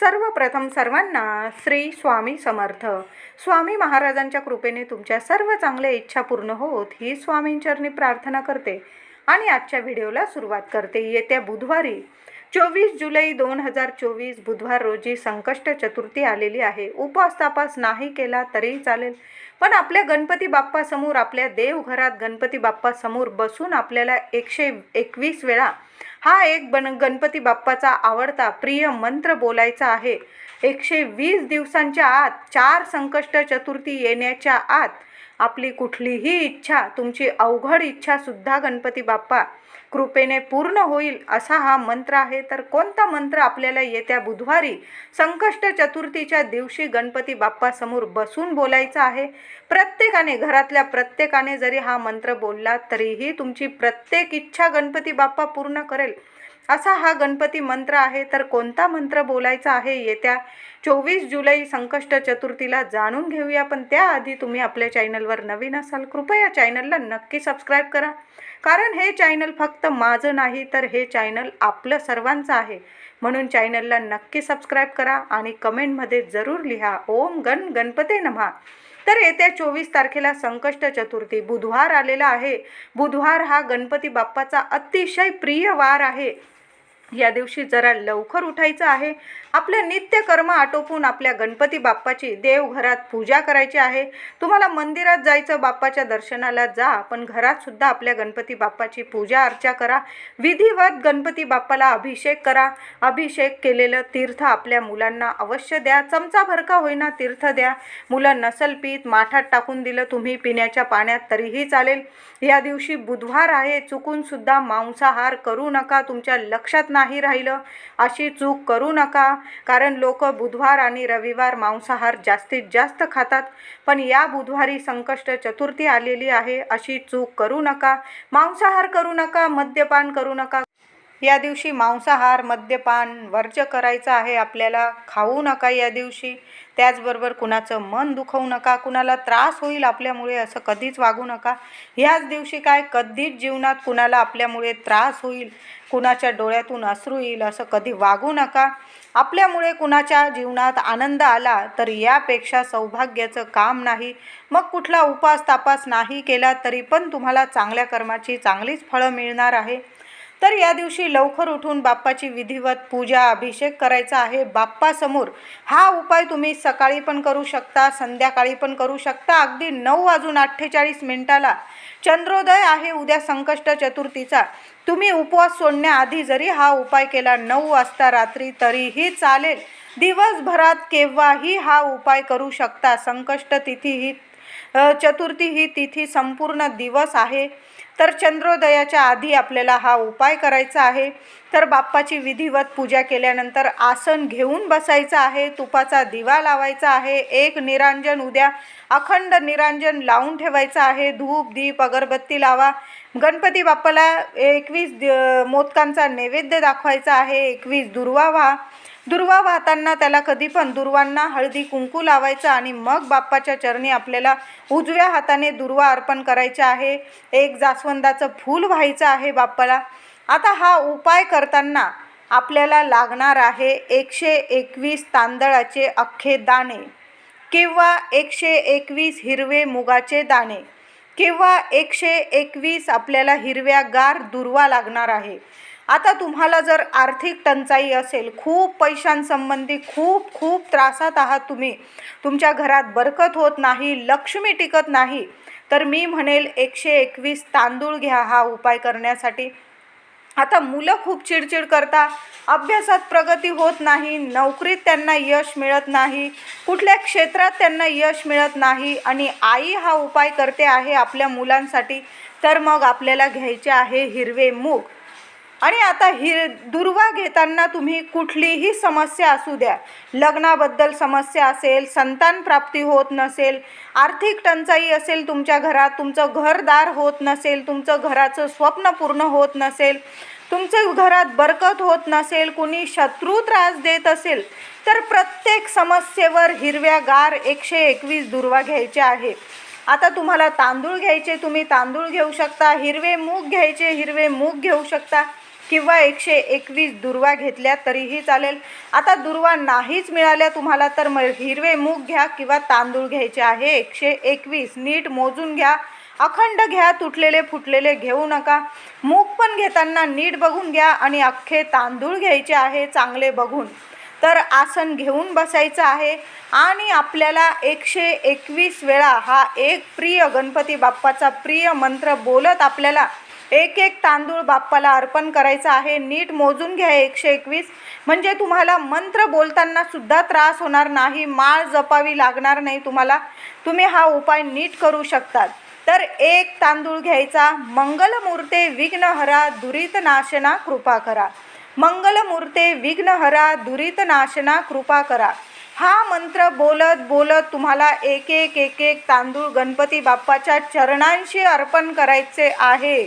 सर्वप्रथम सर्वांना श्री स्वामी समर्थ. स्वामी महाराजांच्या कृपेने तुमच्या सर्व चांगल्या इच्छा पूर्ण होत ही स्वामींचरणी प्रार्थना करते आणि आजच्या व्हिडिओला सुरुवात करते. येत्या बुधवारी चोवीस जुलै दोन हजार चोवीस बुधवार रोजी संकष्ट चतुर्थी आलेली आहे. उपवास तापास नाही केला तरीही चालेल. पण आपल्या गणपती बाप्पासमोर आपल्या देवघरात गणपती बाप्पासमोर बसून आपल्याला एकशे एकवीस वेळा हा एक बन गणपती बाप्पाचा आवडता प्रिय मंत्र बोलायचा आहे. एकशे वीस दिवसांच्या आत चार संकष्ट चतुर्थी येण्याच्या आत आपली कुठलीही इच्छा तुमची अवघड इच्छासुद्धा गणपती बाप्पा कृपेने पूर्ण होईल असा हा मंत्र आहे. तर कोणता मंत्र आपल्याला येत्या बुधवारी संकष्ट चतुर्थीच्या दिवशी गणपती बाप्पासमोर बसून बोलायचा आहे? प्रत्येकाने घरातल्या प्रत्येकाने जरी हा मंत्र बोलला तरीही तुमची प्रत्येक इच्छा गणपती बाप्पा पूर्ण करेल. असा हा गणपती मंत्र आहे. तर कोणता मंत्र बोलायचा आहे येत्या चोवीस जुलै संकष्ट चतुर्थीला जाणून घेऊया. पण त्याआधी तुम्ही आपल्या चॅनलवर नवीन असाल कृपया चॅनलला नक्की सबस्क्राईब करा. कारण हे चॅनल फक्त माझं नाही तर हे चॅनल आपलं सर्वांचं आहे. म्हणून चॅनलला नक्की सबस्क्राईब करा आणि कमेंटमध्ये जरूर लिहा ओम गण गणपते नमहा तर येत्या चोवीस तारखेला संकष्ट चतुर्थी बुधवार आलेला आहे. बुधवार हा गणपती बाप्पाचा अतिशय प्रिय वार आहे. या दिवशी जरा लवकर उठायचं आहे. आपल्या नित्यकर्म आटोपून आपल्या गणपती बाप्पाची देवघरात पूजा करायची आहे. तुम्हाला मंदिरात जायचं बाप्पाच्या दर्शनाला जा. पण घरात सुद्धा आपल्या गणपती बाप्पाची पूजा अर्चा करा. विधिवत गणपती बाप्पाला अभिषेक करा. अभिषेक केलेलं तीर्थ आपल्या मुलांना अवश्य द्या. चमचा भरका होईना तीर्थ द्या. मुलं नसल पीत माठात टाकून दिलं तुम्ही पिण्याच्या पाण्यात तरीही चालेल. या दिवशी बुधवार आहे. चुकून सुद्धा मांसाहार करू नका. तुमच्या लक्षात नाही राहिलं. अशी चूक करू नका. कारण लोक बुधवार आणि रविवार मांसाहार जास्तीत जास्त खातात. पण या बुधवारी संकष्ट चतुर्थी आलेली आहे अशी चूक करू नका. मांसाहार करू नका मद्यपान करू नका. या दिवशी मांसाहार मद्यपान वर्ज्य करायचं आहे आपल्याला. खाऊ नका या दिवशी. त्याचबरोबर कुणाचं मन दुखवू नका कुणाला त्रास होईल आपल्यामुळे असं कधीच वागू नका. ह्याच दिवशी काय? कधीच जीवनात कुणाला आपल्यामुळे त्रास होईल कुणाच्या डोळ्यातून अश्रू येईल असं कधी वागू नका. आपल्यामुळे कुणाच्या जीवनात आनंद आला तर यापेक्षा सौभाग्याचं काम नाही. मग कुठला उपास तापास नाही केला तरी पण तुम्हाला चांगल्या कर्माची चांगलीच फळं मिळणार आहे. तर या दिवशी लवकर उठून बाप्पाची विधिवत पूजा अभिषेक करायचा आहे. बाप्पासमोर हा उपाय तुम्ही सकाळी पण करू शकता संध्याकाळी पण करू शकता. अगदी नऊ वाजून अठ्ठेचाळीस मिनिटाला चंद्रोदय आहे उद्या संकष्ट चतुर्थीचा. तुम्ही उपवास सोडण्याआधी जरी हा उपाय केला नऊ वाजता रात्री तरीही चालेल. दिवसभरात केव्हाही हा उपाय करू शकता. संकष्ट तिथी ही चतुर्थी ही तिथी संपूर्ण दिवस आहे. तर चंद्रोदयाच्या आधी आपल्याला हा उपाय करायचा आहे. तर बाप्पाची विधिवत पूजा केल्यानंतर आसन घेऊन बसायचं आहे. तुपाचा दिवा लावायचा आहे. एक निरांजन उद्या. अखंड निरांजन लावून ठेवायचं आहे. धूप दीप अगरबत्ती लावा. गणपती बाप्पाला एकवीस मोदकांचा नैवेद्य दाखवायचा आहे. एकवीस दुर्वा व्हा. दुर्वा वाहताना त्याला कधी पण दुर्वांना हळदी कुंकू लावायचं आणि मग बाप्पाच्या चरणी आपल्याला उजव्या हाताने दुर्वा अर्पण करायचा आहे. एक जास्वंदाचं फूल व्हायचं आहे बाप्पाला. आता हा उपाय करताना आपल्याला लागणार आहे एकशे एकवीस तांदळाचे अख्खे दाणे किंवा एकशे एकवीस हिरवे मुगाचे दाणे किंवा एकशे एकवीस आपल्याला हिरव्या गार दुर्वा लागणार आहे. आता तुम्हाला जर आर्थिक टंचाई असेल खूप पैशांसंबंधी खूप खूप त्रासात आहात तुम्ही. तुमच्या घरात बरकत होत नाही लक्ष्मी टिकत नाही. तर मी म्हणेल एकशे एकवीस तांदूळ घ्या हा उपाय करण्यासाठी. आता मुलं खूप चिडचिड करता अभ्यासात प्रगती होत नाही नोकरीत त्यांना यश मिळत नाही कुठल्या क्षेत्रात त्यांना यश मिळत नाही आणि आई हा उपाय करते आहे आपल्या मुलांसाठी तर मग आपल्याला घ्यायचे आहे हिरवे मूग. आणि आता हिर दुर्वा घेताना तुम्ही कुठलीही समस्या असू द्या. लग्नाबद्दल समस्या असेल संतान प्राप्ती होत नसेल आर्थिक टंचाई असेल तुमच्या घरात तुमचं घरदार होत नसेल तुमचं घराचं स्वप्न पूर्ण होत नसेल तुमचं घरात बरकत होत नसेल कुणी शत्रू त्रास देत असेल तर प्रत्येक समस्येवर हिरव्यागार एकशे एकवीस दुर्वा घ्यायचे आहे. आता तुम्हाला तांदूळ घ्यायचे तुम्ही तांदूळ घेऊ शकता हिरवे मूग घ्यायचे हिरवे मूग घेऊ शकता. किंवा एकशे एकवीस दुर्वा घेतल्या तरीही चालेल. आता दुर्वा नाहीच मिळाल्या तुम्हाला तर म हिरवे मूग घ्या किंवा तांदूळ घ्यायचे आहे. एकशे एकवीस नीट मोजून घ्या. अखंड घ्या तुटलेले फुटलेले घेऊ नका. मूग पण घेताना नीट बघून घ्या आणि अख्खे तांदूळ घ्यायचे आहे चांगले बघून. तर आसन घेऊन बसायचं आहे. आणि आपल्याला एकशे एकवीस वेळा हा एक प्रिय गणपती बाप्पाचा प्रिय मंत्र बोलत आपल्याला एक एक तांदूळ बाप्पाला अर्पण करायचा आहे. नीट मोजून घ्या एकशे एकवीस. म्हणजे तुम्हाला मंत्र बोलताना सुद्धा त्रास होणार नाही. माळ जपावी लागणार नाही तुम्हाला. तुम्ही हा उपाय नीट करू शकतात. तर एक तांदूळ घ्यायचा. मंगलमूर्ते विघ्नहरा दुरित नाशना कृपा करा. मंगलमूर्ते विघ्नहरा दुरित नाशना कृपा करा. हा मंत्र बोलत बोलत तुम्हाला एक एक एक एक तांदूळ गणपती बाप्पाच्या चरणांशी अर्पण करायचे आहे.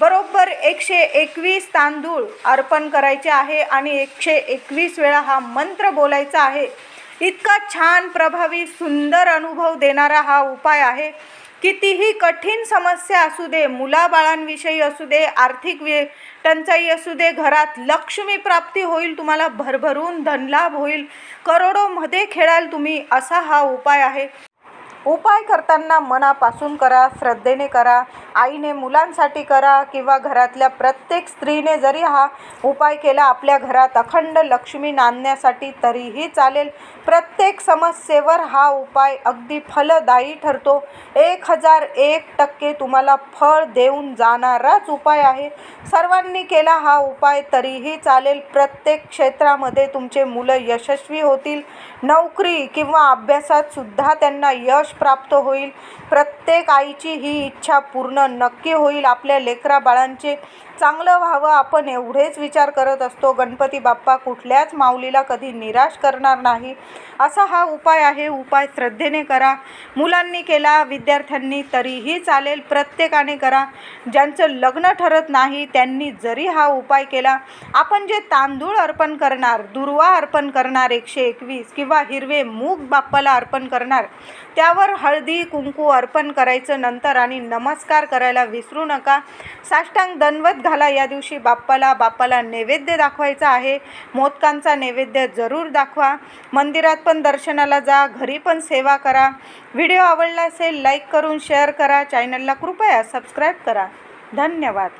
बरोबर एकशे एकवीस तांदूळ अर्पण करायचे आहे आणि एकशे एकवीस वेळा हा मंत्र बोलायचा आहे. इतका छान प्रभावी सुंदर अनुभव देणारा हा उपाय आहे. कितीही कठीण समस्या असू दे मुलाबाळांविषयी असू दे आर्थिक वे टंचाई असू दे घरात लक्ष्मी प्राप्ती होईल तुम्हाला भरभरून धनलाभ होईल. करोडोमध्ये खेळाल तुम्ही असा हा उपाय आहे. उपाय करताना मनापासून करा श्रद्धेने करा आईने मुलांसाठी करा किंवा घरातल्या प्रत्येक स्त्रीने जरी हा उपाय केला आपल्या घरात अखंड लक्ष्मी नांदण्यासाठी तरीही चालेल. प्रत्येक समस्येवर हा उपाय अगदी फलदायी ठरतो. एक हजार एक टक्के तुम्हाला फळ देऊन जाणाराच उपाय आहे. सर्वांनी केला हा उपाय तरीही चालेल. प्रत्येक क्षेत्रामध्ये तुमचे मुलं यशस्वी होतील. नोकरी किंवा अभ्यासात सुद्धा त्यांना यश प्राप्त होईल. प्रत्येक आईची ही इच्छा पूर्ण नक्की होईल. आपल्या लेकरा बाळांचे चांगलं व्हावं. आपण एवढेच विचार करत असतो. गणपती बाप्पा कुठल्याच माऊलीला कधी निराश करणार नाही. असा हा उपाय आहे. उपाय श्रद्धेने करा. मुलांनी केला विद्यार्थ्यांनी तरीही चालेल. प्रत्येकाने करा. ज्यांचं लग्न ठरत नाही त्यांनी जरी हा उपाय केला आपण जे तांदूळ अर्पण करणार दुर्वा अर्पण करणार एकशे एकवीस किंवा हिरवे मूग बाप्पाला अर्पण करणार त्यावर हळदी कुंकू अर्पण करायचं नंतर आणि नमस्कार करायला विसरू नका. साष्टांग दंडवत घाला या दिवशी बाप्पाला. बाप्पाला नैवेद्य दाखवायचा आहे. मोदकांचा नैवेद्य जरूर दाखवा. मंदिरात पण दर्शनाला जा घरी पण सेवा करा. व्हिडिओ आवडला असेल लाईक करून शेअर करा. चॅनलला कृपया सबस्क्राईब करा. धन्यवाद.